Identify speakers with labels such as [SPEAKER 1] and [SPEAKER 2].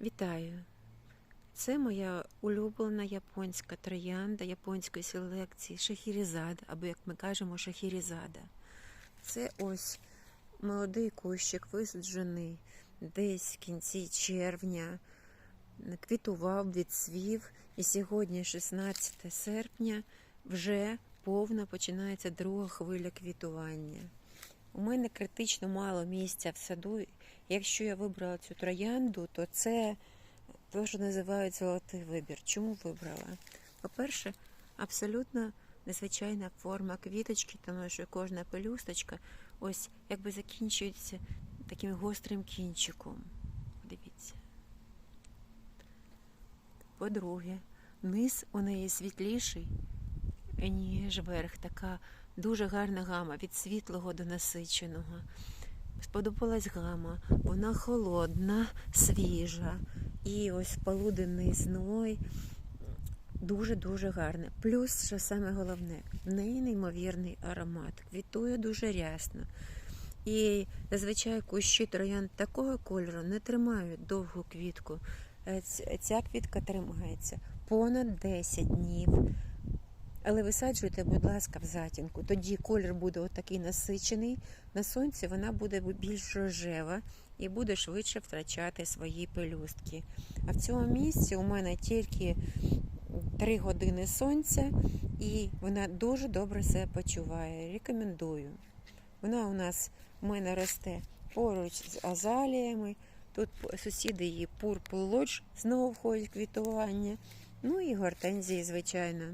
[SPEAKER 1] Вітаю! Це моя улюблена японська троянда японської селекції Шахірізада, або, як ми кажемо, Шахірізада. Це ось молодий кущик, висаджений десь в кінці червня, квітував, відцвів, і сьогодні, 16 серпня, вже повно починається друга хвиля квітування. У мене критично мало місця в саду. Якщо я вибрала цю троянду, то це те, що називають золотий вибір. Чому вибрала? По-перше, абсолютно незвичайна форма квіточки, тому що кожна пелюсточка ось якби закінчується таким гострим кінчиком. Дивіться. По-друге, низ у неї світліший, ніж верх. Така дуже гарна гама від світлого до насиченого. Сподобалась гама, вона холодна, свіжа. І ось полуденний зной дуже-дуже гарне. Плюс, що саме головне, в неї неймовірний аромат. Квітує дуже рясно. І зазвичай кущі троянд такого кольору не тримають довгу квітку. Е, Ця квітка тримається понад 10 днів. Але висаджуйте, будь ласка, в затінку. Тоді колір буде отакий насичений. На сонці вона буде більш рожева і буде швидше втрачати свої пелюстки. А в цьому місці у мене тільки 3 години сонця, і вона дуже добре себе почуває. Рекомендую. Вона у нас у мене росте поруч з азаліями. Тут сусіди її Purple Lodge знову входять в квітування. Ну і гортензії, звичайно.